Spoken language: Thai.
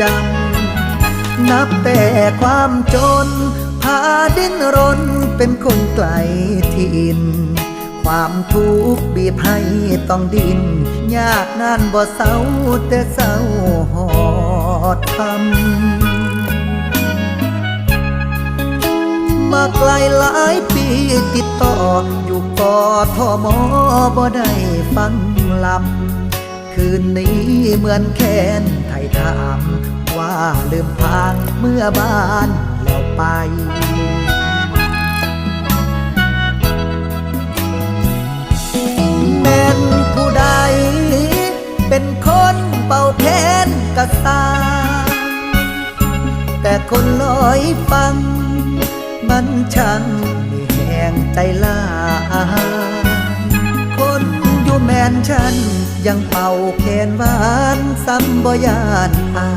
จำ นับแต่ความจน พาดิ้นรนเป็นคนไกลถิ่น ความทุกข์บีบให้ต้องดิน ยากนานบ่เศร้าแต่เศร้าหอดทำมาไกลหลายปีติดต่ออยู่กอทอมอบ่ได้ฟังลำ คืนนี้เหมือนแค้นไทยถามว่าลืมพางเมื่อบ้านแล้วไปแม่นผู้ใด เป็นคนเป่าแค้นกระตาแต่คนลอยฟัง มันช่างมีแหงใจลา แมนฉัน ยังเป่าแคนหวานซ้ำบ่ยานอา